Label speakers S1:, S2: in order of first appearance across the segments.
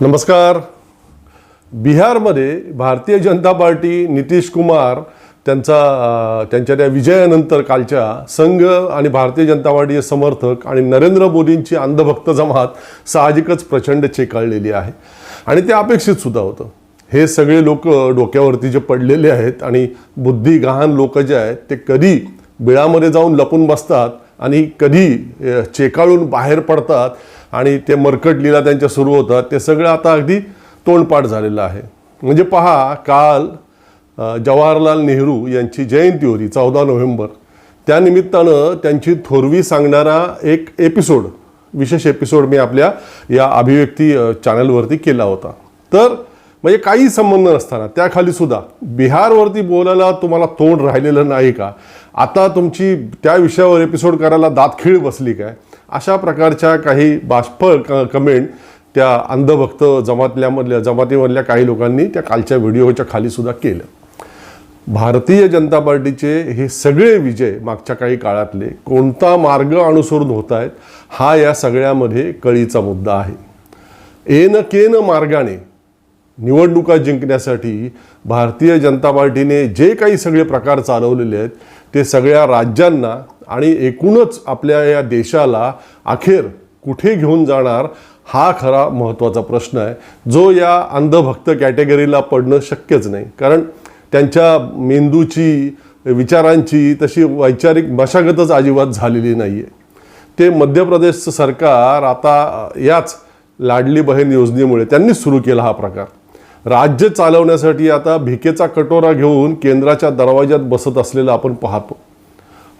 S1: नमस्कार. बिहारमध्ये भारतीय जनता पार्टी नितीश कुमार त्यांचा त्यांच्या त्या विजयानंतर कालच्या संघ आणि भारतीय जनता पार्टीचे समर्थक आणि नरेंद्र मोदींची अंधभक्त जमात साहजिकच प्रचंड चेकाळलेली आहे. आणि ते अपेक्षित सुद्धा होतं. हे सगळे लोक डोक्यावरती जे पडलेले आहेत आणि बुद्धी गहाण लोक जे आहेत ते कधी बिळामध्ये जाऊन लपून बसतात आणि कधी चेकाळून बाहेर पडतात आणि ते मरकट लीला त्यांच्या सुरू होतात ते सगळं आता अगदी तोंडपाठ झालेलं आहे. म्हणजे पहा काल जवाहरलाल नेहरू यांची जयंती होती चौदा नोव्हेंबर. त्यानिमित्तानं त्यांची थोरवी सांगणारा एक एपिसोड विशेष एपिसोड मी आपल्या या अभिव्यक्ती चॅनलवरती केला होता. तर म्हणजे काही संबंध नसताना त्याखाली सुद्धा बिहारवरती बोलायला तुम्हाला तोंड राहिलेलं नाही का? आता तुमची त्या विषयावर एपिसोड करायला दातखीळ बसली काय? अशा प्रकारच्या काही बाष्प क कमेंट त्या अंधभक्त जमातल्यामधल्या जमातीमधल्या काही लोकांनी त्या कालच्या व्हिडिओच्या खाली सुद्धा केलं. भारतीय जनता पार्टीचे हे सगळे विजय मागच्या काही काळातले कोणता मार्ग अनुसरून होत आहेत हा या सगळ्यामध्ये कळीचा मुद्दा आहे. एन केन मार्गाने निवडणुका जिंकण्यासाठी भारतीय जनता पार्टीने जे काही सगळे प्रकार चालवलेले आहेत ते सगळ्या राज्यांना आणि एकूणच आपल्या या देशाला अखेर कुठे घेऊन जाणार हा खरा महत्त्वाचा प्रश्न आहे. जो या अंधभक्त कॅटेगरीला पडणं शक्यच नाही. कारण त्यांच्या मेंदूची विचारांची तशी वैचारिक मशागतच अजिबात झालेली नाही आहे ते मध्य प्रदेशचं सरकार आता याच लाडली बहीण योजनेमुळे त्यांनीच सुरू केला हा प्रकार. राज्य चालवण्यासाठी आता भिकेचा कटोरा घेऊन केंद्राच्या दरवाज्यात बसत असलेलं आपण पाहतो.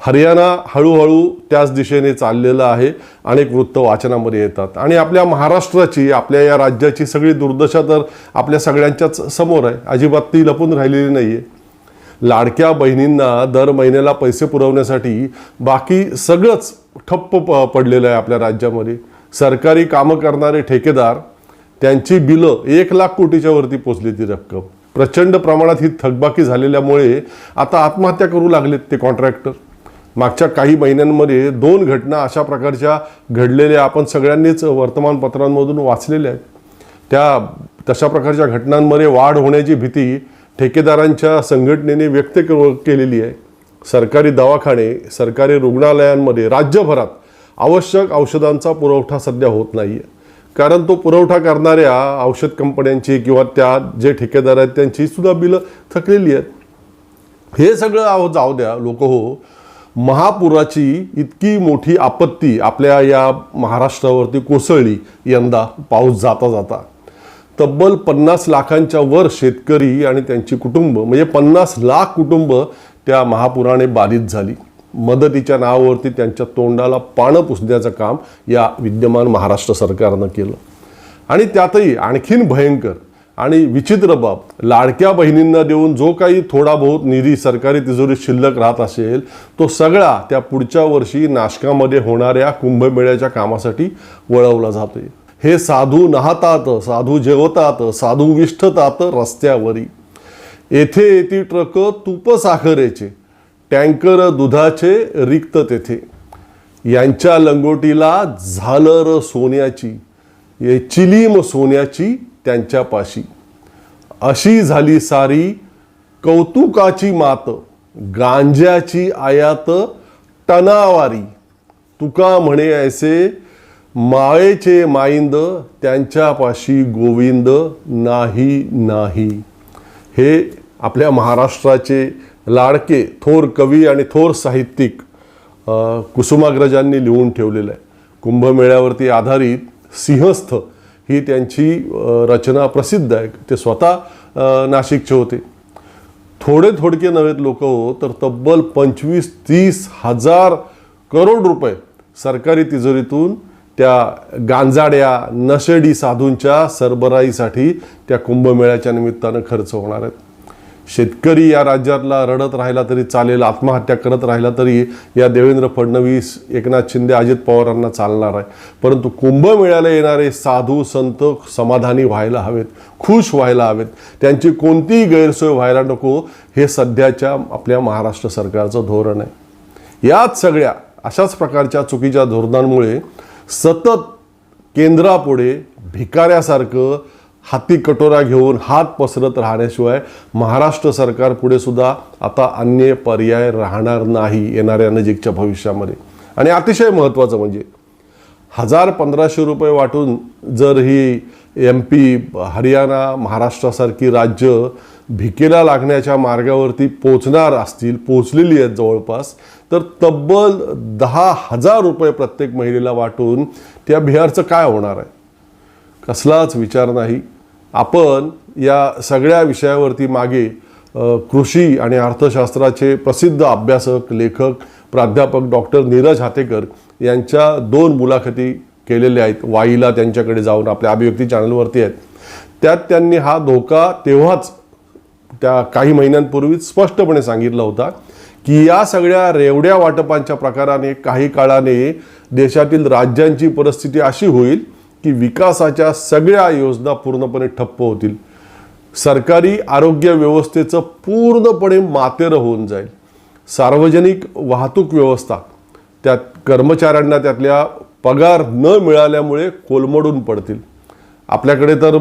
S1: हरियाणा हळूहळू त्याच दिशेने चाललेलं आहे. अनेक वृत्त वाचनामध्ये येतात. आणि आपल्या महाराष्ट्राची आपल्या या राज्याची सगळी दुर्दशा तर आपल्या सगळ्यांच्याच समोर आहे. अजिबात ती लपून राहिलेली नाही आहे लाडक्या बहिणींना दर महिन्याला पैसे पुरवण्यासाठी बाकी सगळंच ठप्प प पडलेलं आहे आपल्या राज्यामध्ये. सरकारी कामं करणारे ठेकेदार त्यांची बिलं एक लाख कोटीच्या वरती पोचली ती रक्कम. प्रचंड प्रमाणात ही थकबाकी झालेल्यामुळे आता आत्महत्या करू लागलेत ते कॉन्ट्रॅक्टर. मागच्या काही महिन्यांमध्ये दोन घटना अशा प्रकारच्या घडलेल्या आपण सगळ्यांनीच वर्तमानपत्रांमधून वाचलेल्या आहेत. त्या तशा प्रकारच्या घटनांमध्ये वाढ होण्याची भीती ठेकेदारांच्या संघटनेने व्यक्त केलेली आहे. सरकारी दवाखाने सरकारी रुग्णालयांमध्ये राज्यभरात आवश्यक औषधांचा पुरवठा सध्या होत नाही आहे कारण तो पुरवठा करणाऱ्या औषध कंपन्यांची किंवा त्या जे ठेकेदार आहेत त्यांची सुद्धा बिलं थकलेली आहेत. हे सगळं आहो जाऊ द्या लोक हो महापुराची इतकी मोठी आपत्ती आपल्या या महाराष्ट्रावरती कोसळली यंदा पाऊस जाता जाता. तब्बल पन्नास लाखांच्या वर शेतकरी आणि त्यांची कुटुंब म्हणजे पन्नास लाख कुटुंब त्या महापुराने बाधित झाली. मदतीच्या नावावरती त्यांच्या तोंडाला पानं पुसण्याचं काम या विद्यमान महाराष्ट्र सरकारनं केलं. आणि त्यातही आणखीन भयंकर आणि विचित्र बाब लाडक्या बहिणींना देऊन जो काही थोडा बहुत निधी सरकारी तिजोरीत शिल्लक राहत असेल तो सगळा त्या पुढच्या वर्षी नाशकामध्ये होणाऱ्या कुंभमेळ्याच्या कामासाठी वळवला जातोय. हे साधू नहातात साधू जेवतात साधू विष्ठतात रस्त्यावरी. येथे येती ट्रक तुप साखरेचे टँकर दुधाचे रिक्त तेथे. यांच्या लंगोटीला झालर सोन्याची ये चिलीम सोन्याची त्यांच्यापाशी. अशी झाली सारी कौतुकाची मात गांज्याची आयात टनावारी तुका म्हणे ऐसे माळेचे माईंद त्यांच्यापाशी गोविंद नाही नाही. हे आपल्या महाराष्ट्राचे लाडके थोर कवी आणि थोर साहित्यिक कुसुमाग्रजांनी लिहून ठेवलेलं आहे. कुंभमेळ्यावरती आधारित सिंहस्थ ही त्यांची रचना प्रसिद्ध आहे. ते स्वतः नाशिकचे होते. थोडे थोडके नव्हेत लोक हो तर तब्बल पंचवीस तीस हजार करोड रुपये सरकारी तिजोरीतून त्या गांजाड्या नशेडी साधूंच्या सरबराईसाठी त्या कुंभमेळ्याच्या निमित्तानं खर्च होणार आहेत. शेतकरी या राज्यातला रडत राहिला तरी चालेल आत्महत्या करत राहिला तरी या देवेंद्र फडणवीस एकनाथ शिंदे अजित पवारांना चालणार आहे. परंतु कुंभमेळ्याला येणारे साधू संत समाधानी व्हायला हवेत खुश व्हायला हवेत. त्यांची कोणतीही गैरसोय व्हायला नको हे सध्याच्या आपल्या महाराष्ट्र सरकारचं धोरण आहे. याच सगळ्या अशाच प्रकारच्या चुकीच्या धोरणांमुळे सतत केंद्रापुढे भिकाऱ्यासारखं हाती कटोरा घेऊन हात पसरत राहण्याशिवाय महाराष्ट्र सरकार पुढे सुद्धा आता अन्य पर्याय राहणार नाही येणाऱ्या नजीकच्या भविष्यामध्ये. आणि अतिशय महत्त्वाचं म्हणजे हजार पंधराशे रुपये वाटून जर ही एम पी हरियाणा महाराष्ट्रासारखी राज्य भिकेला लागण्याच्या मार्गावरती पोचणार असतील पोचलेली आहेत जवळपास तर तब्बल दहा हजार रुपये प्रत्येक महिलेला वाटून त्या बिहारचं काय होणार आहे? कसलाच विचार नाही. आपण या सगळ्या विषयावरती मागे कृषी आणि अर्थशास्त्राचे प्रसिद्ध अभ्यासक लेखक प्राध्यापक डॉक्टर नीरज हातेकर यांच्या दोन मुलाखती केलेल्या आहेत. वाईला त्यांच्याकडे जाऊन आपल्या अभिव्यक्ती चॅनलवरती आहेत. त्यात त्यांनी हा धोका तेव्हाच त्या काही महिन्यांपूर्वीच स्पष्टपणे सांगितला होता की या सगळ्या रेवड्या वाटपांच्या प्रकाराने काही काळाने देशातील राज्यांची परिस्थिती अशी होईल की विकासाच्या सगळ्या योजना पूर्णपणे ठप्प होतील. सरकारी आरोग्य व्यवस्थेचं पूर्णपणे मातेरं होऊन जाईल. सार्वजनिक वाहतूक व्यवस्था त्यात कर्मचाऱ्यांना त्यातल्या पगार न मिळाल्यामुळे कोलमडून पडतील. आपल्याकडे तर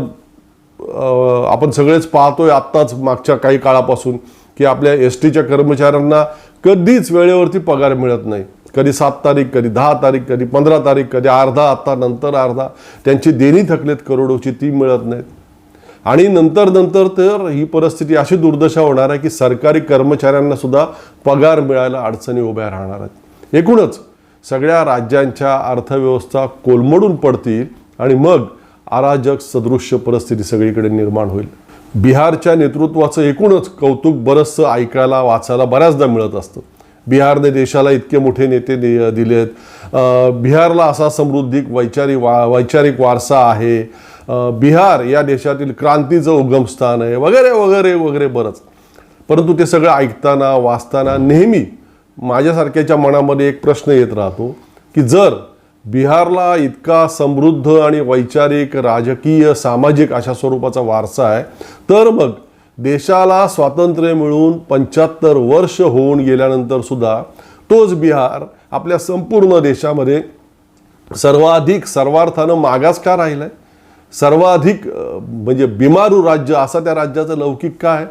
S1: आपण सगळेच पाहतोय आत्ताच मागच्या काही काळापासून की आपल्या एस टीच्या कर्मचाऱ्यांना कधीच वेळेवरती पगार मिळत नाही. कधी सात तारीख कधी दहा तारीख कधी पंधरा तारीख कधी अर्धा आत्ता नंतर अर्धा. त्यांची देणी थकलेत करोडोची ती मिळत नाहीत. आणि नंतर नंतर तर ही परिस्थिती अशी दुर्दशा होणार आहे की सरकारी कर्मचाऱ्यांना सुद्धा पगार मिळायला अडचणी उभ्या राहणार आहेत. एकूणच सगळ्या राज्यांच्या अर्थव्यवस्था कोलमडून पडतील आणि मग अराजक सदृश्य परिस्थिती सगळीकडे निर्माण होईल. बिहारच्या नेतृत्वाचं एकूणच कौतुक बरंचसं ऐकायला वाचायला बऱ्याचदा मिळत असतं. बिहारने देशाला इतके मोठे नेते दि- दिले आहेत. बिहारला असा समृद्धिक वैचारिक वा वैचारिक वारसा आहे. बिहार या देशातील क्रांतीचं उगमस्थान आहे. वगैरे वगैरे वगैरे बरंच. परंतु ते सगळं ऐकताना वाचताना नेहमी माझ्यासारख्याच्या मनामध्ये एक प्रश्न येत राहतो की जर बिहारला इतका समृद्ध आणि वैचारिक राजकीय सामाजिक अशा स्वरूपाचा वारसा आहे तर मग देशाला स्वातंत्र्य मिळून पंच्याहत्तर वर्ष होऊन गेल्यानंतर सुद्धा तोच बिहार आपल्या संपूर्ण देशामध्ये सर्वाधिक सर्वार्थानं मागास का राहिलाय? सर्वाधिक म्हणजे बिमारू राज्य असा त्या राज्याचं लौकिक काय आहे?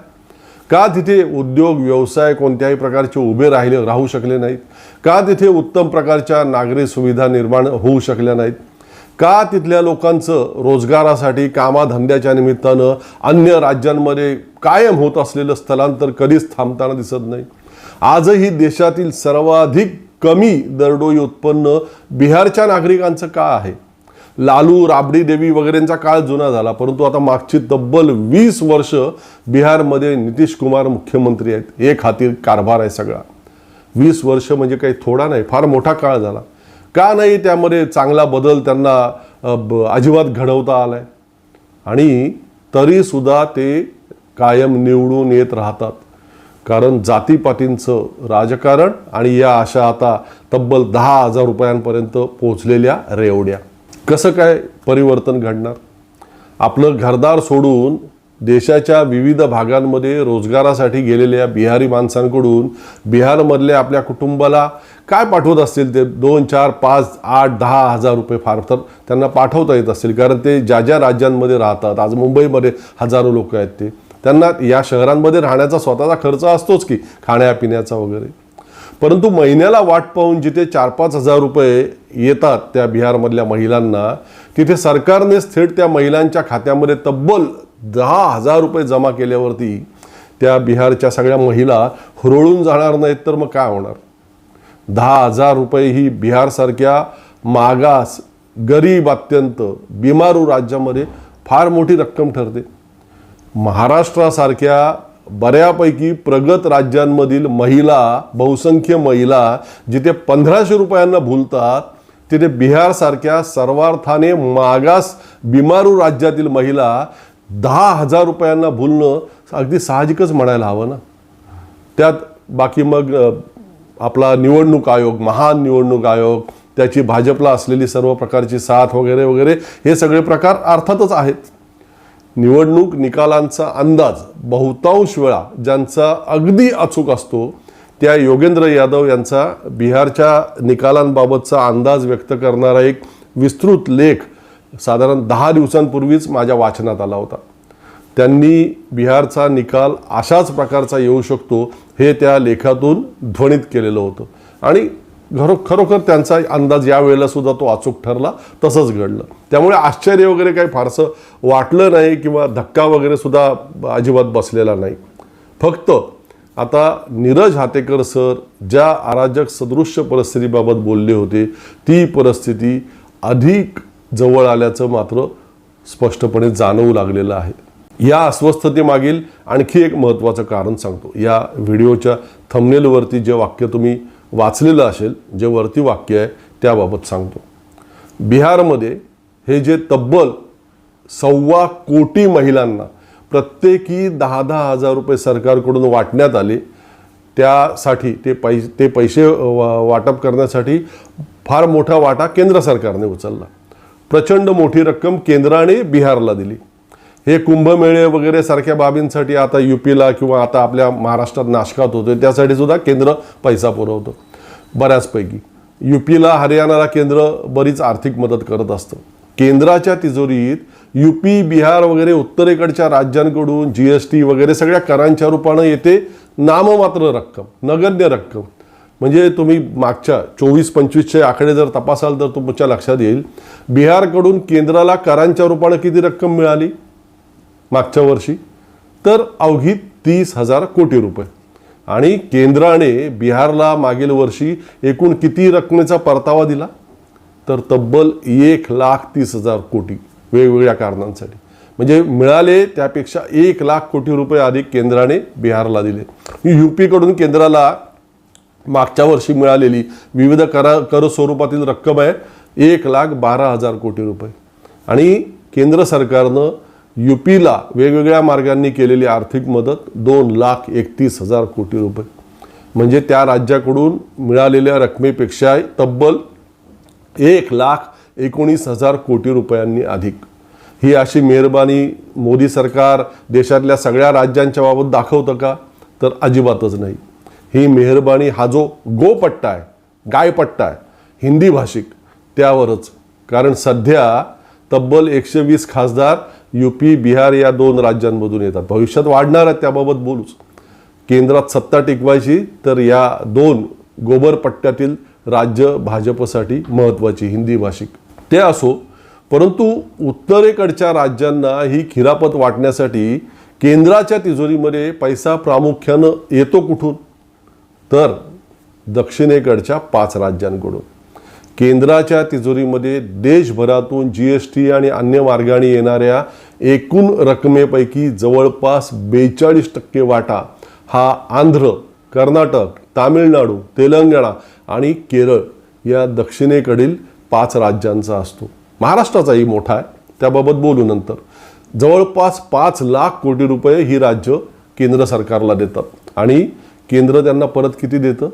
S1: का तिथे उद्योग व्यवसाय कोणत्याही प्रकारचे उभे राहिले राहू शकले नाहीत? का तिथे उत्तम प्रकारच्या नागरी सुविधा निर्माण होऊ शकल्या नाहीत? का तिथल्या लोकांचं रोजगारासाठी कामाधंद्याच्या निमित्तानं अन्य राज्यांमध्ये कायम होत असलेलं स्थलांतर कधीच थांबताना दिसत नाही? आजही देशातील सर्वाधिक कमी दरडोई उत्पन्न बिहारच्या नागरिकांचं का आहे? लालू राबडी देवी वगैरेंचा काळ जुना झाला परंतु आता मागची तब्बल वीस वर्ष बिहारमध्ये नितीश कुमार मुख्यमंत्री आहेत. एक हाती कारभार आहे सगळा. वीस वर्ष म्हणजे काही थोडा नाही फार मोठा काळ झाला. का नाही त्यामध्ये चांगला बदल त्यांना ब- अजिबात घडवता आलाय? आणि तरीसुद्धा ते कायम निवडून येत राहतात. कारण जातीपातींचं राजकारण आणि या अशा आता तब्बल दहा हजार रुपयांपर्यंत पोचलेल्या रेवड्या. कसं काय परिवर्तन घडणार? आपलं घरदार सोडून देशाच्या विविध भागांमध्ये रोजगारासाठी गेलेल्या बिहारी माणसांकडून बिहारमधल्या आपल्या कुटुंबाला काय पाठवत असतील ते दोन चार पाच आठ दहा हजार रुपये फार तर त्यांना पाठवता येत असतील. कारण ते ज्या ज्या राज्यांमध्ये राहतात आज मुंबईमध्ये हजारो लोक आहेत ते त्यांना या शहरांमध्ये राहण्याचा स्वतःचा खर्च असतोच की खाण्यापिण्याचा वगैरे. परंतु महिन्याला वाट पाहून जिथे चार पाच हजार रुपये येतात त्या बिहारमधल्या महिलांना तिथे सरकारनेच थेट त्या महिलांच्या खात्यामध्ये तब्बल दहा हजार रुपये जमा केल्यावरती त्या बिहारच्या सगळ्या महिला हुरळून जाणार नाहीत तर मग काय होणार? दहा हजार रुपये ही बिहारसारख्या मागास गरीब अत्यंत बिमारू राज्यामध्ये फार मोठी रक्कम ठरते. महाराष्ट्रासारख्या बऱ्यापैकी प्रगत राज्यांमधील महिला बहुसंख्य महिला जिथे पंधराशे रुपयांना भुलतात तिथे बिहारसारख्या सर्वार्थाने मागास बिमारू राज्यातील महिला दहा हजार रुपयांना भुलणं अगदी साहजिकच म्हणायला हवं ना. त्यात बाकी मग आपला निवडणूक आयोग महान निवडणूक आयोग त्याची भाजपला असलेली सर्व प्रकारची साथ वगैरे वगैरे हे सगळे प्रकार अर्थातच आहेत. निवडणूक निकालांचा अंदाज बहुतांश वेळा ज्यांचा अगदी अचूक असतो त्या योगेंद्र यादव यांचा बिहारच्या निकालांबाबतचा अंदाज व्यक्त करणारा एक विस्तृत लेख साधारण दहा दिवसांपूर्वीच माझ्या वाचनात आला होता. त्यांनी बिहारचा निकाल अशाच प्रकारचा येऊ शकतो हे त्या लेखातून ध्वनित केलेलं होतं. आणि खरो खरोखर त्यांचा अंदाज यावेळेला सुद्धा तो अचूक ठरला तसंच घडलं. त्यामुळे आश्चर्य वगैरे काही फारसं वाटलं नाही किंवा धक्का वगैरे सुद्धा अजिबात बसलेला नाही. फक्त आता नीरज हातेकर सर ज्या अराजक सदृश्य परिस्थितीबाबत बोलले होते ती परिस्थिती अधिक जवळ आल्याचं मात्र स्पष्टपणे जाणवू लागलेलं आहे. या अस्वस्थतेमागील आणखी एक महत्त्वाचं कारण सांगतो. या व्हिडिओच्या थंबनेलवरती जे वाक्य तुम्ही वाचलेलं असेल जे वरती वाक्य आहे त्याबाबत सांगतो. बिहारमध्ये हे जे तब्बल सव्वा कोटी महिलांना प्रत्येकी दहा दहा हजार रुपये सरकारकडून वाटण्यात आले त्यासाठी ते पै ते पैसे वा- वाटप करण्यासाठी फार मोठा वाटा केंद्र सरकारने उचलला. प्रचंड मोठी रक्कम केंद्राने बिहारला दिली. हे कुंभमेळे वगैरे सारख्या बाबींसाठी आता युपीला किंवा आता आपल्या महाराष्ट्रात नाशकात होतोय त्यासाठी सुद्धा केंद्र पैसा पुरवतं. बऱ्याचपैकी. युपीला हरियाणाला केंद्र बरीच आर्थिक मदत करत असतं. केंद्राच्या तिजोरीत युपी बिहार वगैरे उत्तरेकडच्या राज्यांकडून जी एस टी वगैरे सगळ्या करांच्या रूपानं येते नाममात्र रक्कम नगण्य रक्कम. म्हणजे तुम्ही मागच्या चोवीस पंचवीसचे आकडे जर तपासाल तर तुमच्या लक्षात येईल. बिहारकडून केंद्राला करांच्या रूपानं किती रक्कम मिळाली? मागच्या वर्षी. तर अवघी तीस हजार कोटी रुपये. आणि केंद्राने बिहारला मागील वर्षी एकूण किती रकमेचा परतावा दिला? तर तब्बल एक लाख तीस हजार कोटी वेगवेगळ्या कारणांसाठी. म्हणजे मिळाले त्यापेक्षा एक लाख कोटी रुपये अधिक केंद्राने बिहारला दिले. युपीकडून केंद्राला मागच्या वर्षी मिळालेली विविध करा कर स्वरूपातील रक्कम आहे एक लाख बारा हजार कोटी रुपये. आणि केंद्र सरकारनं यू पीला वेगवेगळ्या मार्गांनी केलेली आर्थिक मदत दोन लाख एकतीस हजार कोटी रुपये. म्हणजे त्या राज्याकडून मिळालेल्या रकमेपेक्षा तब्बल एक लाख एकोणीस हजार कोटी रुपयांनी अधिक. ही अशी मेहरबानी मोदी सरकार देशातल्या सगळ्या राज्यांच्या बाबत दाखवतं का? तर अजिबातच नाही. ही मेहरबानी हा जो गोपट्टा आहे गायपट्टा आहे हिंदी भाषिक त्यावरच. कारण सध्या तब्बल एकशे वीस खासदार युपी बिहार या दोन राज्यांमधून येतात. भविष्यात वाढणार आहेत त्याबाबत बोलूच. केंद्रात सत्ता टिकवायची तर या दोन गोबरपट्ट्यातील राज्य भाजपसाठी महत्त्वाची हिंदी भाषिक. ते असो परंतु उत्तरेकडच्या राज्यांना ही खिरापत वाटण्यासाठी केंद्राच्या तिजोरीमध्ये पैसा प्रामुख्यानं येतो कुठून? तर दक्षिणेकडच्या पाच राज्यांकडून. केंद्राच्या तिजोरीमध्ये देशभरातून जी एस टी आणि अन्य मार्गाने येणाऱ्या एकूण रकमेपैकी जवळपास बेचाळीस टक्के वाटा हा आंध्र कर्नाटक तामिळनाडू तेलंगणा आणि केरळ या दक्षिणेकडील पाच राज्यांचा असतो. महाराष्ट्राचाही मोठा आहे. त्याबाबत बोलू नंतर. जवळपास पाच लाख कोटी रुपये ही राज्य केंद्र सरकारला देतात. आणि केंद्र त्यांना परत किती देतं?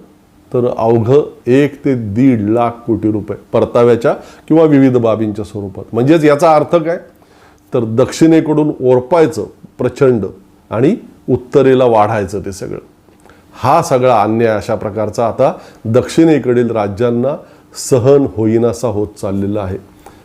S1: तर अवघं एक ते दीड लाख कोटी रुपये परताव्याच्या किंवा विविध बाबींच्या स्वरूपात. म्हणजेच याचा अर्थ काय? तर दक्षिणेकडून ओरपायचं प्रचंड आणि उत्तरेला वाढायचं ते सगळं. हा सगळा अन्याय अशा प्रकारचा आता दक्षिणेकडील राज्यांना सहन होईनासा होत चाललेला आहे.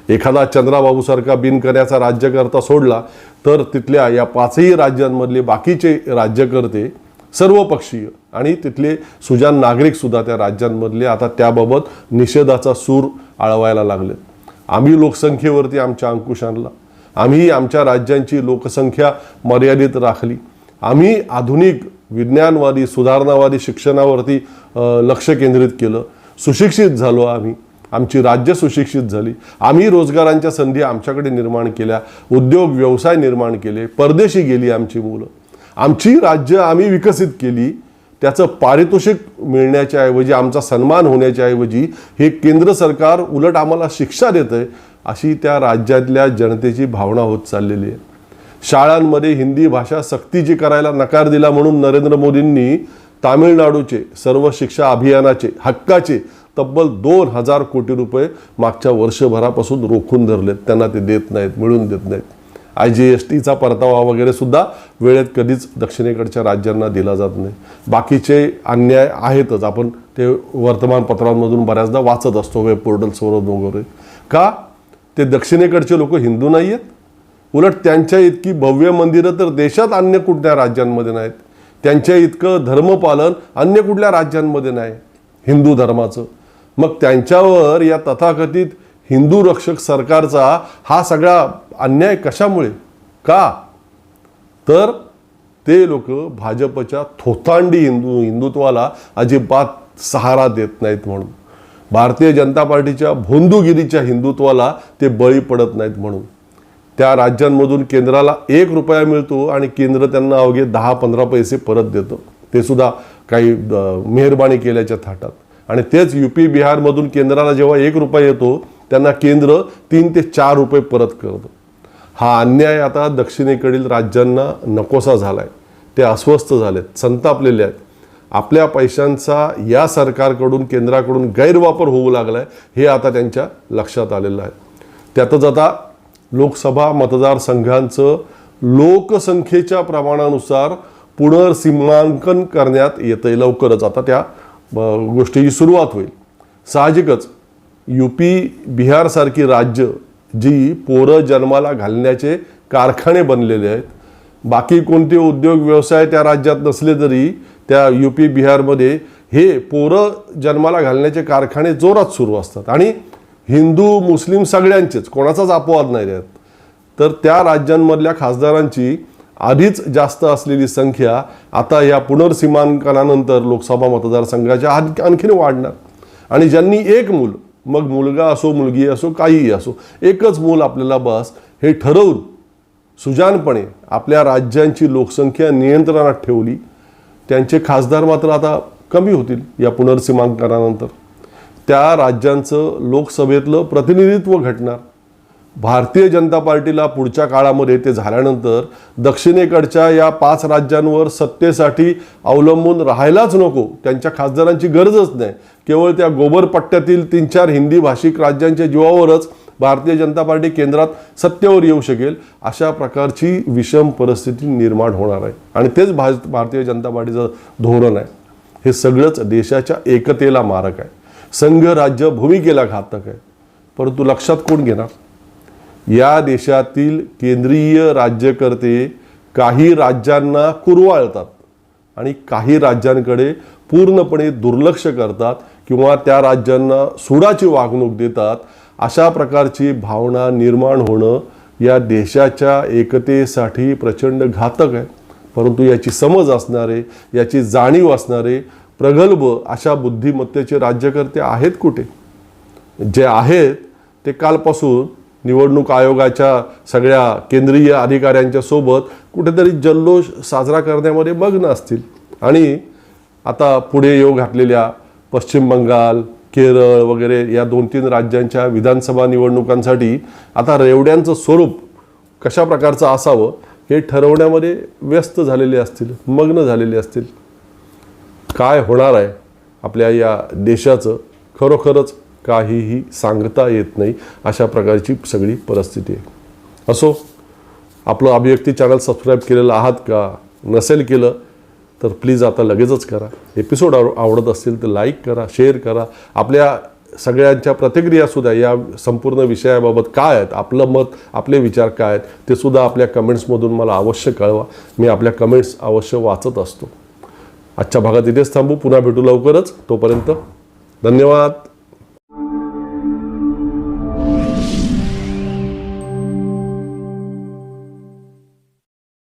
S1: एखादा चंद्राबाबूसारखा बिनकऱ्याचा राज्यकर्ता सोडला तर तिथल्या या पाचही राज्यांमधले बाकीचे राज्यकर्ते सर्वपक्षीय आणि तिथले सुजान नागरिकसुद्धा त्या राज्यांमधले आता त्याबाबत निषेधाचा सूर आळवायला लागले आम्ही लोकसंख्येवरती आमच्या अंकुश आणला. आम्ही आमच्या राज्यांची लोकसंख्या मर्यादित राखली. आम्ही आधुनिक विज्ञानवादी सुधारणावादी शिक्षणावरती लक्ष केंद्रित केलं. सुशिक्षित झालो आम्ही. आमची राज्य सुशिक्षित झाली. आम्ही रोजगारांच्या संधी आमच्याकडे निर्माण केल्या. उद्योग व्यवसाय निर्माण केले. परदेशी गेली आमची मुलं. आमची राज्य आम्ही विकसित केली त्याचं पारितोषिक मिळण्याच्या ऐवजी आमचा सन्मान होण्याच्या ऐवजी हे केंद्र सरकार उलट आम्हाला शिक्षा देतं आहे अशी त्या राज्यातल्या जनतेची भावना होत चाललेली आहे. शाळांमध्ये हिंदी भाषा सक्तीची करायला नकार दिला म्हणून नरेंद्र मोदींनी तामिळनाडूचे सर्व शिक्षा अभियानाचे हक्काचे तब्बल दोन हजार कोटी रुपये मागच्या वर्षभरापासून रोखून धरलेत. त्यांना ते देत नाहीत मिळून देत नाहीत. आय जी एस टीचा परतावा वगैरे सुद्धा वेळेत कधीच दक्षिणेकडच्या राज्यांना दिला जात नाही. बाकीचे अन्याय आहेतच. आपण ते वर्तमानपत्रांमधून बऱ्याचदा वाचत असतो वेब पोर्टल्सवरून वगैरे. का? ते दक्षिणेकडचे लोक हिंदू नाही आहेत उलट त्यांच्या इतकी भव्य मंदिरं तर देशात अन्य कुठल्या राज्यांमध्ये नाहीत. त्यांच्या इतकं धर्मपालन अन्य कुठल्या राज्यांमध्ये नाही. हिंदू धर्माचं. मग त्यांच्यावर या तथाकथित हिंदू रक्षक सरकारचा हा सगळा अन्याय कशामुळे? का? तर ते लोक भाजपच्या थोतांडी हिंदू हिंदुत्वाला अजिबात सहारा देत नाहीत म्हणून. भारतीय जनता पार्टीच्या भोंदूगिरीच्या हिंदुत्वाला ते बळी पडत नाहीत म्हणून. त्या राज्यांमधून केंद्राला एक रुपया मिळतो आणि केंद्र त्यांना अवघे दहा पंधरा पैसे परत देतं. ते सुद्धा काही मेहरबानी केल्याच्या थाटात. आणि तेच यू पी बिहारमधून केंद्राला जेव्हा एक रुपया येतो त्यांना केंद्र तीन ते चार रुपये परत करतं. हा अन्याय आता दक्षिणेकडील राज्यांना नकोसा झाला आहे ते अस्वस्थ झालेत संतापलेले आहेत. आपल्या पैशांचा या सरकारकडून केंद्राकडून गैरवापर होऊ लागलाय हे आता त्यांच्या लक्षात आलेलं आहे. त्यातच आता लोकसभा मतदारसंघांचं लोकसंख्येच्या प्रमाणानुसार पुनर्सीमांकन करण्यात येतं लवकरच. आता त्या गोष्टीची सुरुवात होईल. साहजिकच यू पी बिहारसारखी राज्य जी पोरं जन्माला घालण्याचे कारखाने बनलेले आहेत. बाकी कोणते उद्योग व्यवसाय त्या राज्यात नसले तरी त्या यू पी बिहारमध्ये हे पोरं जन्माला घालण्याचे कारखाने जोरात सुरू असतात. आणि हिंदू मुस्लिम सगळ्यांचेच कोणाचाच अपवाद नाही आहेत तर त्या राज्यांमधल्या खासदारांची आधीच जास्त असलेली संख्या आता या पुनर्सीमांकनानंतर लोकसभा मतदारसंघाच्या आणखीन वाढणार. आणि ज्यांनी एक मूल मग मुलगा असो मुलगी असो काहीही असो एकच मूल आपल्याला बस हे ठरवून सुजानपणे आपल्या राज्यांची लोकसंख्या नियंत्रणात ठेवली. त्यांचे खासदार मात्र आता कमी होतील या पुनर्सीमांकनानंतर. त्या राज्यांचं लोकसभेतलं प्रतिनिधित्व घटणार. भारतीय जनता पार्टीला पुढच्या काळामध्ये ते झाल्यानंतर दक्षिणेकडच्या या पाच राज्यांवर सत्तेसाठी अवलंबून राहायलाच नको. त्यांच्या खासदारांची गरजच नाही. केवळ त्या गोबर पट्ट्यातील तीन चार हिंदी भाषिक राज्यांच्या जीवावरच भारतीय जनता पार्टी केंद्रात सत्तेवर येऊ शकेल. अशा प्रकारची विषम परिस्थिती निर्माण होणार आहे. आणि तेच भाज भारतीय जनता पार्टीचं धोरण आहे. हे सगळंच देशाच्या एकतेला मारक आहे. संघ राज्य भूमिकेला घातक आहे. परंतु लक्षात कोण घेणार? या देशातील केंद्रीय राज्यकर्ते काही राज्यांना कुरवाळतात आणि काही राज्यांकडे पूर्णपणे दुर्लक्ष करतात किंवा त्या राज्यांना सुडाची वागणूक देतात अशा प्रकारची भावना निर्माण होणं या देशाच्या एकतेसाठी प्रचंड घातक आहे. परंतु याची समज असणारे याची जाणीव असणारे प्रगल्भ अशा बुद्धिमत्तेचे राज्यकर्ते आहेत कुठे? जे आहेत ते कालपासून निवडणूक आयोगाच्या सगळ्या केंद्रीय अधिकाऱ्यांच्या सोबत कुठेतरी जल्लोष साजरा करण्यामध्ये मग्न असतील. आणि आता पुढे येऊ घातलेल्या पश्चिम बंगाल केरळ वगैरे या दोन तीन राज्यांच्या विधानसभा निवडणुकांसाठी आता रेवड्यांचं स्वरूप कशा प्रकारचं असावं हे ठरवण्यामध्ये व्यस्त झालेले असतील मग्न झालेले असतील. काय होणार आहे आपल्या या देशाचं? खरोखरच काहीही सांगता येत नाही अशा प्रकारची सगळी परिस्थिती आहे. असो आपलं अभिव्यक्ती चॅनल सबस्क्राईब केलेलं आहात का नसेल केलं तर प्लीज आता लगेचच करा. एपिसोड आव आवडत असतील तर लाईक करा शेअर करा. आपल्या सगळ्यांच्या प्रतिक्रियासुद्धा या संपूर्ण विषयाबाबत काय आहेत आपलं मत आपले विचार काय आहेत ते सुद्धा आपल्या कमेंट्समधून मला अवश्य कळवा. मी आपल्या कमेंट्स अवश्य वाचत असतो. आजच्या भागात इथेच थांबू. पुन्हा भेटू लवकरच. तोपर्यंत धन्यवाद.